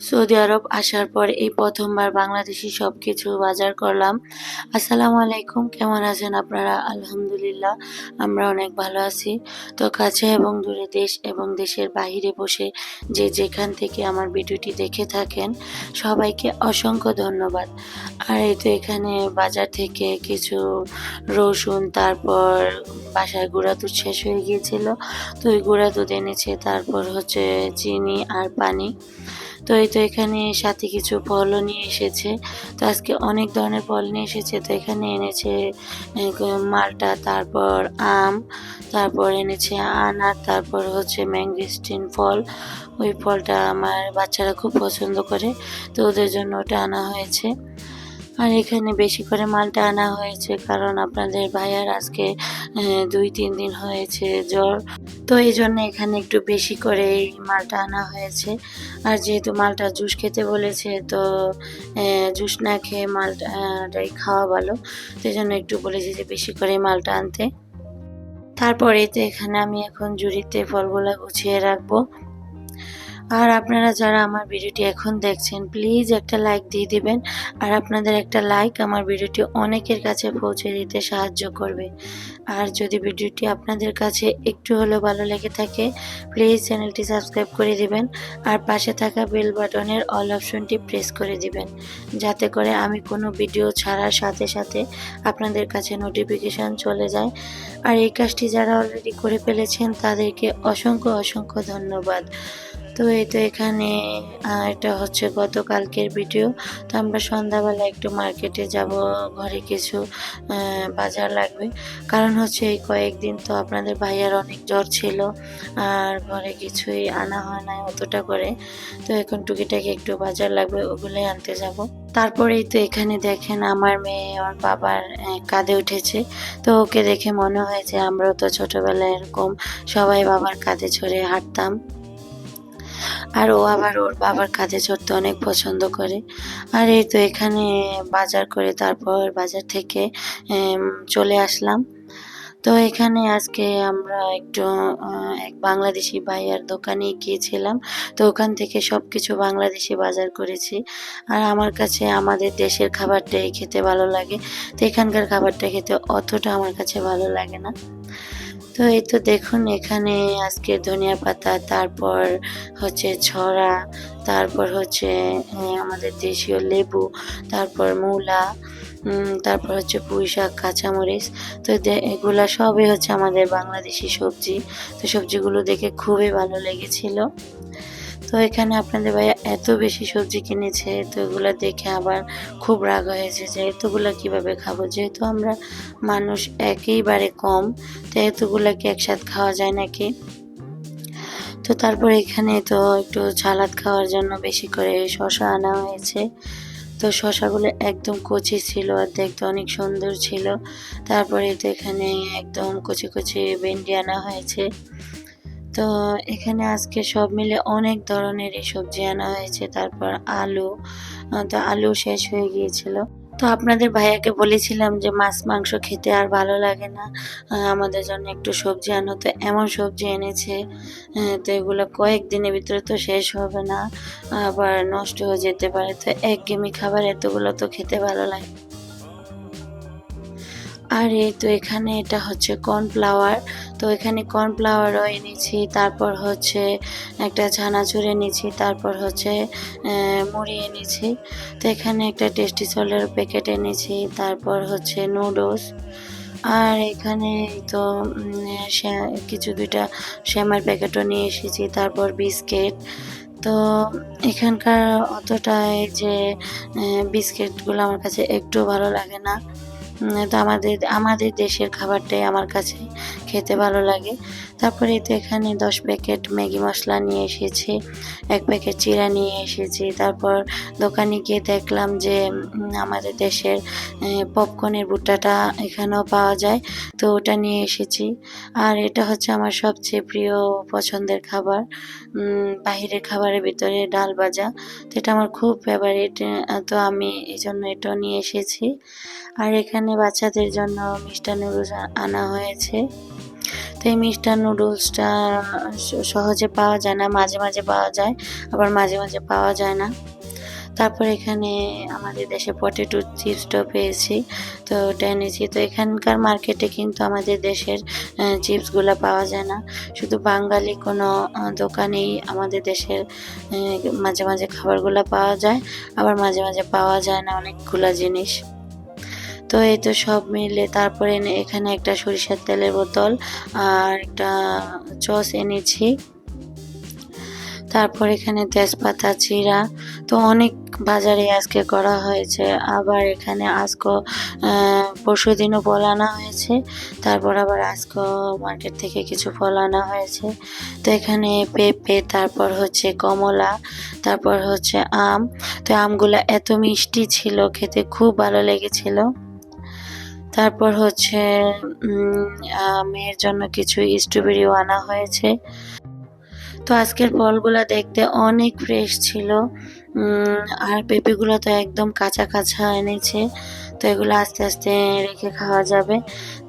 Saudi আরব আসার পর এই প্রথমবার বাংলাদেশি সব কিছু বাজার করলাম। আসসালামু আলাইকুম, কেমন আছেন আপনারা? আলহামদুলিল্লাহ, আমরা অনেক ভালো আছি। তো কাছে এবং দূরে দেশ এবং দেশের বাইরে বসে যে যেখান থেকে আমার ভিডিওটি দেখে থাকেন, সবাইকে অসংখ্য ধন্যবাদ। আর এই তো এখানে বাজার থেকে কিছু রসুন, তারপর বাসায় গুঁড়া দুধ শেষ হয়ে গিয়েছিল। তো ওই গুঁড়া দুধ এনেছে, তারপর হচ্ছে চিনি আর পানি। তো এই তো এখানে সাথে কিছু ফলও নিয়ে এসেছে। তো আজকে অনেক ধরনের ফল নিয়ে এসেছে। তো এখানে এনেছে মালটা, তারপর আম, তারপর এনেছে আনার, তারপর হচ্ছে ম্যাঙ্গিস্টিন ফল। ওই ফলটা আমার বাচ্চারা খুব পছন্দ করে। তো ওদের জন্য ওটা আনা হয়েছে। আর এখানে বেশি করে মালটা আনা হয়েছে, কারণ আপনাদের ভাইয়ার আজকে দুই তিন দিন হয়েছে জ্বর। তো এই জন্য এখানে একটু বেশি করে মালটা আনা হয়েছে। আর যেহেতু মালটা জুস খেতে বলেছে, তো জুস না খেয়ে মালটাই খাওয়া ভালো। সেই জন্য একটু বলেছি যে বেশি করে মালটা আনতে। তারপরে তো এখানে আমি এখন জুড়িতে ফলগুলো গুছিয়ে রাখব। আর আপনারা যারা আমার ভিডিওটি এখন দেখছেন প্লিজ একটা লাইক দিয়ে দিবেন। আর আপনাদের একটা লাইক আমার ভিডিওটি অনেকের কাছে পৌঁছে দিতে সাহায্য করবে। আর যদি ভিডিওটি আপনাদের কাছে একটু হলেও ভালো লেগে থাকে প্লিজ চ্যানেলটি সাবস্ক্রাইব করে দিবেন। আর পাশে থাকা বেল বাটনের অল অপশনটি প্রেস করে দিবেন। যাতে করে আমি কোনো ভিডিও ছাড়ার সাথে সাথে আপনাদের কাছে নোটিফিকেশান চলে যায়। আর এই কাজটি যারা অলরেডি করে ফেলেছেন, তাদেরকে অসংখ্য অসংখ্য ধন্যবাদ। তো এই তো এখানে এটা হচ্ছে গতকালকের ভিডিও। তো আমরা সন্ধ্যাবেলা একটু মার্কেটে যাব, ঘরে কিছু বাজার লাগবে। কারণ হচ্ছে এই কয়েকদিন তো আপনাদের ভাইয়ার অনেক জ্বর ছিল, আর ঘরে কিছুই আনা হয় না অতটা করে। তো এখন টুকিটাকি একটু বাজার লাগবে, ওগুলোই আনতে যাব। তারপরেই তো এখানে দেখেন আমার মেয়ে ওর বাবার কাঁধে উঠেছে। তো ওকে দেখে মনে হয়েছে আমরাও তো ছোটবেলায় এরকম সবাই বাবার কাঁধে ছড়ে হাঁটতাম। আর ও আবার ওর বাবার কাজে চড়তে অনেক পছন্দ করে। আর এই তো এখানে বাজার করে তারপর বাজার থেকে চলে আসলাম। তো এখানে আজকে আমরা একটু এক বাংলাদেশি ভাইয়ার দোকানে গিয়েছিলাম। তো ওখান থেকে সব কিছু বাংলাদেশি বাজার করেছি। আর আমার কাছে আমাদের দেশের খাবারটাই খেতে ভালো লাগে। তো এখানকার খাবারটা খেতে অতটা আমার কাছে ভালো লাগে না। তো এই তো দেখুন, এখানে আজকে ধনিয়া পাতা, তারপর হচ্ছে ছড়া, তারপর হচ্ছে আমাদের দেশীয় লেবু, তারপর মূলা তারপর হচ্ছে পুঁই শাক, কাঁচামরিচ। তো এগুলা সবই হচ্ছে আমাদের বাংলাদেশি সবজি। তো সবজিগুলো দেখে খুবই ভালো লেগেছিল। তো এখানে আপনাদের ভাইয়া এত বেশি সবজি কিনেছে, তো এগুলো দেখে আবার খুব রাগ হয়েছে যে এতগুলো কীভাবে খাব? যেহেতু আমরা মানুষ একেবারে কম, তো এতগুলো কি একসাথে খাওয়া যায় নাকি? তো তারপর এখানে তো একটু সালাদ খাওয়ার জন্য বেশি করে শশা আনা হয়েছে। তো শশাগুলো একদম কচি ছিল, আর দেখতে অনেক সুন্দর ছিল। তারপরে তো এখানে একদম কচি কচি ভেন্ডি আনা হয়েছে। তো এখানে আজকে সব মিলে অনেক ধরনেরই সবজি আনা হয়েছে, তারপর আলু তো আলু শেষ হয়ে গিয়েছিল। তো আপনাদের ভাইয়াকে বলেছিলাম যে মাছ, মাংস খেতে আর ভালো লাগে না আমাদের জন্য একটু সবজি আনো। তো এমন সবজি এনেছে তো এগুলো কয়েকদিনের ভিতরে তো শেষ হবে না, আবার নষ্ট হয়ে যেতে পারে। তো একঘেয়েমি খাবার এতগুলো তো খেতে ভালো লাগে আর এই তো এখানে এটা হচ্ছে কর্নফ্লাওয়ার। তো এখানে কর্নফ্লাওয়ারও এনেছি, তারপর হচ্ছে একটা ছানাচুর এনেছি, তারপর হচ্ছে মুড়ি এনেছি। তো এখানে একটা টেস্টি সলের প্যাকেট এনেছি, তারপর হচ্ছে নুডলস। আর এখানে তো কিছু দুইটা শ্যামার প্যাকেটও নিয়ে এসেছি, তারপর বিস্কিট। তো এখানকার অতটাই যে বিস্কিটগুলো আমার কাছে একটু ভালো লাগে না। তো আমাদের আমাদের দেশের খাবারটাই আমার কাছে খেতে ভালো লাগে। তারপরে তো এখানে দশ প্যাকেট ম্যাগি মশলা নিয়ে এসেছি, এক প্যাকেট চিরা নিয়ে এসেছি। তারপর দোকানে গিয়ে দেখলাম যে আমাদের দেশের পপকর্নের ভুট্টাটা এখানেও পাওয়া যায়। তো ওটা নিয়ে এসেছি। আর এটা হচ্ছে আমার সবচেয়ে প্রিয় পছন্দের খাবার বাহিরের খাবারের ভিতরে ডাল ভাজা। তো এটা আমার খুব ফেভারিট তো আমি এই জন্য এটাও নিয়ে এসেছি। আর এখানে বাচ্চাদের জন্য মিষ্টান্ন আনা হয়েছে। তো এই মিষ্টার নুডলসটা সহজে পাওয়া যায় না, মাঝে মাঝে পাওয়া যায়, আবার মাঝে মাঝে পাওয়া যায় না। তারপর এখানে আমাদের দেশে পটেটো চিপসটাও পেয়েছি, তো ওটা এনেছি। তো এখানকার মার্কেটে কিন্তু আমাদের দেশের চিপসগুলো পাওয়া যায় না। শুধু বাঙালি কোনো দোকানেই আমাদের দেশের মাঝে মাঝে খাবারগুলো পাওয়া যায়, আবার মাঝে মাঝে পাওয়া যায় না অনেকগুলা জিনিস। তো এই তো সব মিলে তারপরে এখানে একটা সরিষার তেলের বোতল আর একটা চস এনেছি। তারপর এখানে তেজপাতা চিরা তো অনেক বাজারে আজকে করা হয়েছে। আবার এখানে আজকে পরশু দিনও ফল আনা হয়েছে। তারপর আবার আজকে মার্কেট থেকে কিছু ফল আনা হয়েছে। তো এখানে পেঁপে, তারপর হচ্ছে কমলা, তারপর হচ্ছে আম। তো আমগুলো এত মিষ্টি ছিল, খেতে খুব ভালো লেগেছিল। তারপর হচ্ছে মেয়ের জন্য কিছু স্ট্রবেরিও আনা হয়েছে। তো আজকের ফলগুলো দেখতে অনেক ফ্রেশ ছিল। আর পেঁপেগুলো তো একদম কাঁচা কাঁচা এনেছে। তো এগুলো আস্তে আস্তে রেখে খাওয়া যাবে।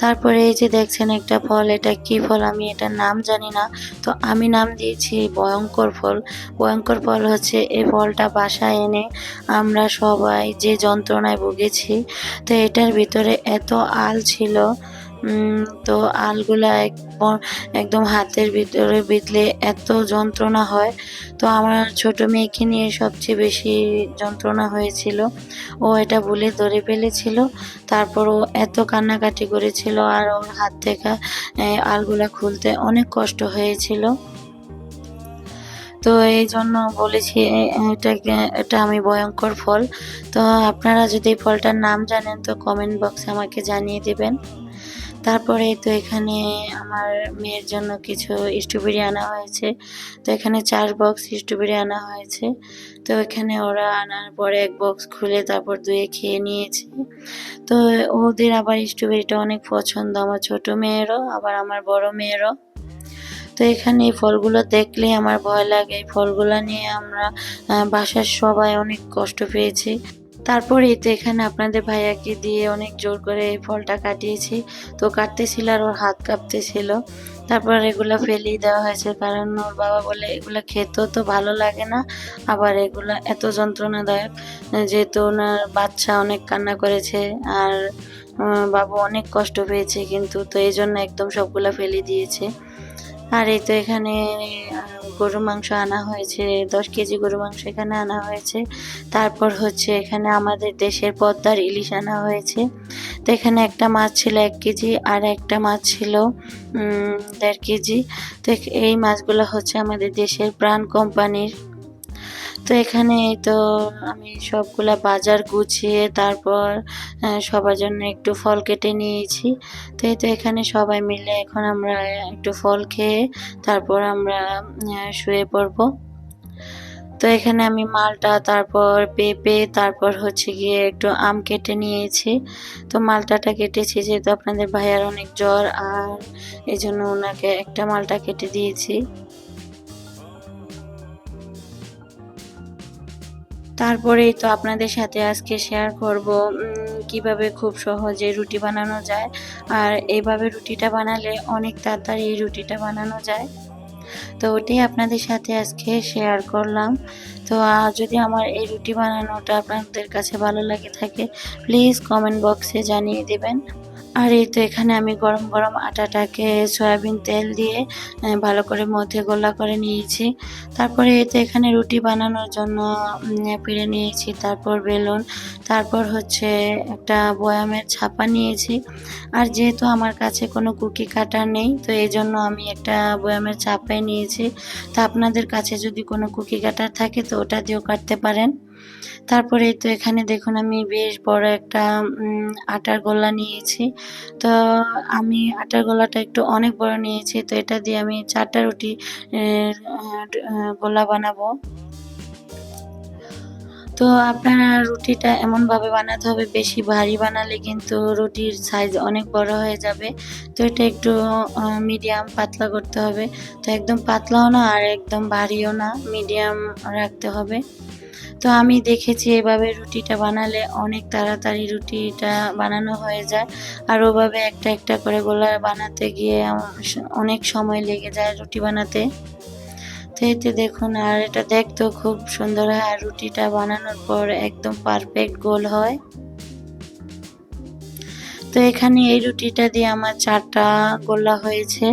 তারপরে এই যে দেখছেন একটা ফল, এটা কি ফল আমি এটার নাম জানি না। তো আমি নাম দিয়েছি ভয়ঙ্কর ফল। ভয়ঙ্কর ফল হচ্ছে এই ফলটা বাসায় এনে আমরা সবাই যে যন্ত্রণায় ভুগেছি, তো এটার ভিতরে এত আল ছিল তো আলগুলা এক- একদম হাতের ভিতরে বিঁধলে এত যন্ত্রণা হয়। তো আমার ছোট মেয়েকে নিয়ে সবচেয়ে বেশি যন্ত্রণা হয়েছিল। ও এটা ভুলে ধরে ফেলেছিল। তারপর ও এত কান্নাকাটি করেছিল আর ওর হাত থেকে আলগুলা খুলতে অনেক কষ্ট হয়েছিল। তো এই জন্য বলেছি এটা এটা আমি ভয়ঙ্কর ফল। তো আপনারা যদি ফলটার নাম জানেন, তো কমেন্ট বক্সে আমাকে জানিয়ে দিবেন। তারপরে তো এখানে আমার মেয়ের জন্য কিছু স্ট্রবেরি আনা হয়েছে। তো এখানে চার বক্স স্ট্রবেরি আনা হয়েছে। তো এখানে ওরা আনার পরে এক বক্স খুলে তারপর দুয়ে খেয়ে নিয়েছে। তো ওদের আবার স্ট্রবেরিটা অনেক পছন্দ, আমার ছোট মেয়েরও, আবার আমার বড় মেয়েরও। তো এখানে এই ফলগুলো দেখলেই আমার ভয় লাগে। এই ফলগুলো নিয়ে আমরা বাসার সবাই অনেক কষ্ট পেয়েছি। তারপরে তো এখানে আপনাদের ভাইয়াকে দিয়ে অনেক জোর করে এই ফলটা কাটিয়েছি। তো কাটতেছিল আর ওর হাত কাঁপতেছিল। তারপর এগুলো ফেলিয়ে দেওয়া হয়েছে কারণ ওর বাবা বলে এগুলো খেতেও তো ভালো লাগে না, আবার এগুলো এত যন্ত্রণাদায়ক, যেহেতু ওনার বাচ্চা অনেক কান্না করেছে আর বাবু অনেক কষ্ট পেয়েছে কিন্তু তো এই জন্য একদম সবগুলা ফেলে দিয়েছে। আর এই তো এখানে গরু মাংস আনা হয়েছে, দশ কেজি গরু মাংস এখানে আনা হয়েছে। তারপর হচ্ছে এখানে আমাদের দেশের পদ্মার ইলিশ আনা হয়েছে। তো এখানে একটা মাছ ছিল এক কেজি আর একটা মাছ ছিল দেড় কেজি। তো এই মাছগুলো হচ্ছে আমাদের দেশের প্রাণ কোম্পানির তো এখানে তো আমি সবগুলা বাজার গুছিয়ে তারপর সবার জন্য একটু ফল কেটে নিয়েছি। তো এই তো এখানে সবাই মিলে এখন আমরা একটু ফল খেয়ে তারপর আমরা শুয়ে পড়ব। তো এখানে আমি মালটা তারপর পেঁপে, তারপর হচ্ছে গিয়ে একটু আম কেটে নিয়েছি। তো মালটাটা কেটেছি যেহেতু আপনাদের ভাইয়ার অনেক জ্বর, আর এই জন্য ওনাকে একটা মালটা কেটে দিয়েছি। তারপরেই তো আপনাদের সাথে আজকে শেয়ার করব কীভাবে খুব সহজে রুটি বানানো যায়। আর এইভাবে রুটিটা বানালে অনেক তাড়াতাড়ি এই রুটিটা বানানো যায়। তো ওটাই আপনাদের সাথে আজকে শেয়ার করলাম। তো যদি আমার এই রুটি বানানোটা আপনাদের কাছে ভালো লাগে থাকে প্লিজ কমেন্ট বক্সে জানিয়ে দেবেন। আর এই তো এখানে আমি গরম গরম আটাটাকে সয়াবিন তেল দিয়ে ভালো করে মধ্যে গোলা করে নিয়েছি। তারপরে এই তো এখানে রুটি বানানোর জন্য পিড়ে নিয়েছি। তারপর বেলুন, তারপর হচ্ছে একটা বয়ামের ছাপা নিয়েছি। আর যেহেতু আমার কাছে কোনো কুকি কাটার নেই, তো এই জন্য আমি একটা বয়ামের ছাপাই নিয়েছি। তা আপনাদের কাছে যদি কোনো কুকি কাটার থাকে, তো ওটা দিয়েও কাটতে পারেন। তারপরে তো এখানে দেখুন আমি বেশ বড় একটা আটার গোলা নিয়েছি। তো আমি আটার গোলাটা একটু অনেক বড় নিয়েছি, তো এটা দিয়ে আমি চারটা রুটি গোলা বানাবো। তো আপনারা রুটিটা এমনভাবে বানাতে হবে, বেশি ভারী বানালে কিন্তু রুটির সাইজ অনেক বড় হয়ে যাবে। তো এটা একটু মিডিয়াম পাতলা করতে হবে। তো একদম পাতলাও না আর একদম ভারীও না মিডিয়াম রাখতে হবে। তো আমি দেখেছি এভাবে রুটিটা বানালে অনেক তাড়াতাড়ি রুটিটা বানানো হয়ে যায়। আর ওভাবে একটা একটা করে গোলা বানাতে গিয়ে অনেক সময় লেগে যায় রুটি বানাতে। তো এতে দেখুন, আর এটা দেখতেও খুব সুন্দর হয়। আর রুটিটা বানানোর পর একদম পারফেক্ট গোল হয়। তো এখানে এই রুটিটা দিয়ে আমার চারটা গোলা হয়েছে।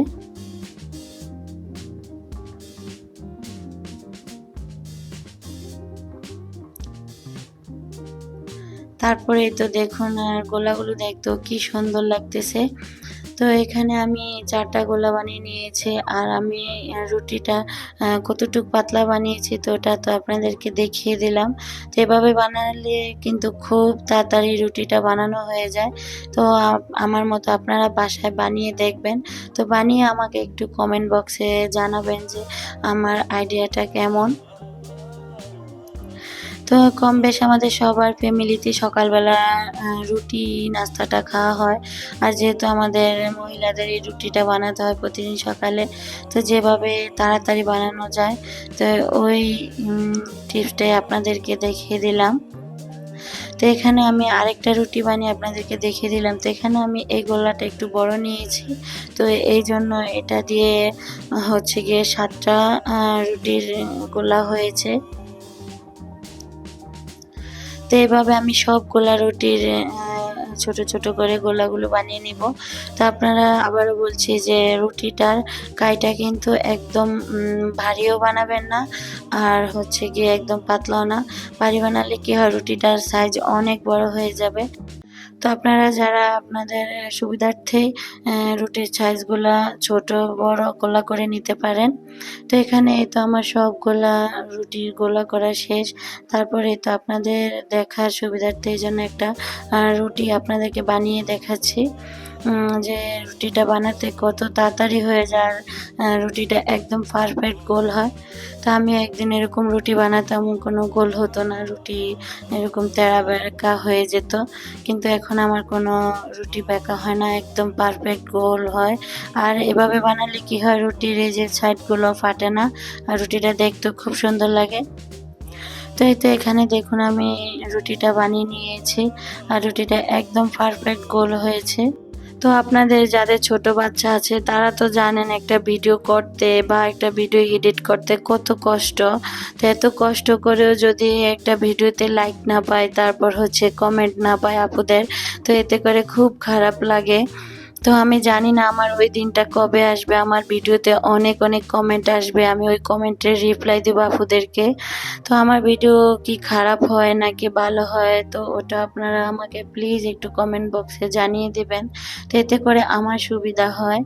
তারপরে তো দেখুন, আর গোলাগুলো দেখতো কি সুন্দর লাগতেছে। তো এখানে আমি চারটা গোলা বানিয়ে নিয়েছি, আর আমি রুটিটা কতটুক পাতলা বানিয়েছি তো ওটা তো আপনাদেরকে দেখিয়ে দিলাম। তো এভাবে বানালে কিন্তু খুব তাড়াতাড়ি রুটিটা বানানো হয়ে যায়। তো আমার মতো আপনারা বাসায় বানিয়ে দেখবেন। তো বানিয়ে আমাকে একটু কমেন্ট বক্সে জানাবেন যে আমার আইডিয়াটা কেমন। তো কম বেশ আমাদের সবার ফ্যামিলিতে সকালবেলা রুটি, নাস্তাটা খাওয়া হয়। আর যেহেতু আমাদের মহিলাদের এই রুটিটা বানাতে হয় প্রতিদিন সকালে, তো যেভাবে তাড়াতাড়ি বানানো যায়, তো ওই টিপসটাই আপনাদেরকে দেখিয়ে দিলাম। তো এখানে আমি আরেকটা রুটি বানিয়ে আপনাদেরকে দেখিয়ে দিলাম। তো এখানে আমি এই গোল্লাটা একটু বড় নিয়েছি। তো এই জন্য এটা দিয়ে হচ্ছে গিয়ে সাতটা রুটির গোলা হয়েছে। তো এভাবে আমি সব গোলা রুটির ছোট ছোট করে গোলাগুলো বানিয়ে নিব। তো আপনারা আবারও বলছি যে রুটিটার কাইটা কিন্তু একদম ভারীও বানাবেন না, আর হচ্ছে গিয়ে একদম পাতলাও না। ভারী বানালে কী হয়, রুটিটার সাইজ অনেক বড় হয়ে যাবে। তো আপনারা যারা আপনাদের সুবিধার্থে রুটির সাইজগুলা ছোট, বড় গোলা করে নিতে পারেন। তো এখানে তো আমার সব গোলা রুটির গোলা করা শেষ। তারপরে তো আপনাদের দেখার সুবিধার্থে এই জন্য একটা রুটি আপনাদেরকে বানিয়ে দেখাচ্ছি। যে রুটিটা বানাতে কত তাড়াতাড়ি হয়ে যায় রুটিটা একদম পারফেক্ট গোল হয়। তো আমি একদিন এরকম রুটি বানাতাম, কোনো গোল হতো না, রুটি এরকম তেড়া বেঁকা হয়ে যেত। কিন্তু এখন আমার কোনো রুটি বেঁকা হয় না, একদম পারফেক্ট গোল হয়। আর এভাবে বানালে কি হয়, রুটির এই যে সাইডগুলো ফাটে না, আর রুটিটা দেখতে খুব সুন্দর লাগে। তো এই তো এখানে দেখুন আমি রুটিটা বানিয়ে নিয়েছি, আর রুটিটা একদম পারফেক্ট গোল হয়েছে। তো আপনাদের যাদের ছোট বাচ্চা আছে, তারা তো জানেন একটা ভিডিও করতে বা একটা ভিডিও এডিট করতে কত কষ্ট। তো এত কষ্ট করেও যদি একটা ভিডিওতে লাইক না পায়, তারপর হচ্ছে কমেন্ট না পায় আপুদের, তো এতে করে খুব খারাপ লাগে। তো আমি জানি না আমার ওই দিনটা কবে আসবে। আমার ভিডিওতে অনেক অনেক কমেন্ট আসবে। আমি ওই কমেন্টের রিপ্লাই দেবো আপুদেরকে। তো আমার ভিডিও কি খারাপ হয় নাকি ভালো হয়, তো ওটা আপনারা আমাকে প্লিজ একটু কমেন্ট বক্সে জানিয়ে দেবেন। তো এতে করে আমার সুবিধা হয়।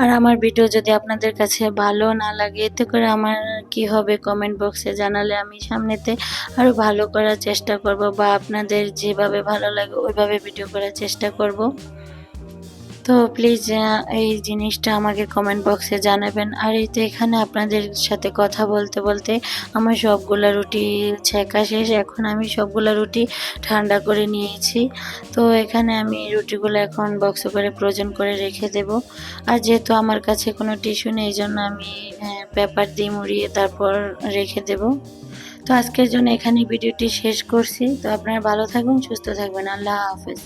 আর আমার ভিডিও যদি আপনাদের কাছে ভালো না লাগে, এতে করে আমার কি হবে কমেন্ট বক্সে জানালে আমি সামনেতে আরও ভালো করার চেষ্টা করব বা আপনাদের যেভাবে ভালো লাগে, ওইভাবে ভিডিও করার চেষ্টা করব। তো প্লিজ এই জিনিসটা আমাকে কমেন্ট বক্সে জানাবেন। আর এই তো এখানে আপনাদের সাথে কথা বলতে বলতে আমার সবগুলা রুটি ছেঁকা শেষ। এখন আমি সবগুলা রুটি ঠান্ডা করে নিয়েছি। তো এখানে আমি রুটিগুলো এখন বক্স করে প্রয়োজন করে রেখে দেব। আর যেহেতু আমার কাছে কোনো টিস্যু নেই জন্য আমি পেপার দিয়ে মুড়িয়ে তারপর রেখে দেব। তো আজকের জন্য এখানে ভিডিওটি শেষ করছি। তো আপনারা ভালো থাকবেন, সুস্থ থাকবেন। আল্লাহ হাফেজ।